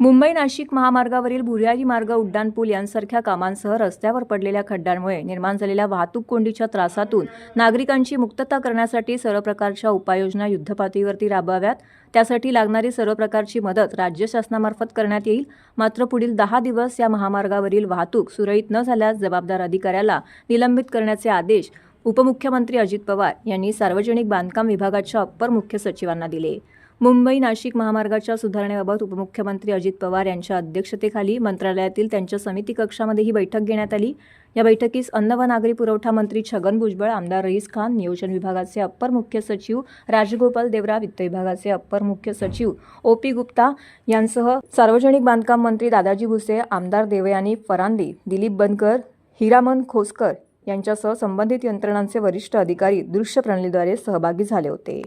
मुंबई नाशिक महामार्गावरील भुयारी मार्ग उड्डाणपूल यांसारख्या कामांसह रस्त्यावर पडलेल्या खड्ड्यांमुळे निर्माण झालेल्या वाहतूक कोंडीच्या त्रासातून नागरिकांची मुक्तता करण्यासाठी सर्व प्रकारच्या उपाययोजना युद्धपातळीवरती राबवाव्यात. त्यासाठी लागणारी सर्व प्रकारची मदत राज्य शासनामार्फत करण्यात येईल. मात्र पुढील दहा दिवस या महामार्गावरील वाहतूक सुरळीत न झाल्यास जबाबदार अधिकाऱ्याला निलंबित करण्याचे आदेश उपमुख्यमंत्री अजित पवार यांनी सार्वजनिक बांधकाम विभागाच्या अप्पर मुख्य सचिवांना दिले. मुंबई नाशिक महामार्गाच्या सुधारणेबाबत उपमुख्यमंत्री अजित पवार यांच्या अध्यक्षतेखाली मंत्रालयातील त्यांच्या समिती कक्षामध्ये ही बैठक घेण्यात आली. या बैठकीस अन्न व नागरी पुरवठा मंत्री छगन भुजबळ आमदार रईस खान नियोजन विभागाचे अप्पर मुख्य सचिव राजगोपाल देवरा वित्त विभागाचे अप्पर मुख्य सचिव ओ पी गुप्ता यांसह सार्वजनिक बांधकाम मंत्री दादाजी भुसे आमदार देवयानी फरांदी दिलीप बनकर हिरामन खोसकर यांच्यासह संबंधित यंत्रणांचे वरिष्ठ अधिकारी दृश्य प्रणालीद्वारे सहभागी झाले होते.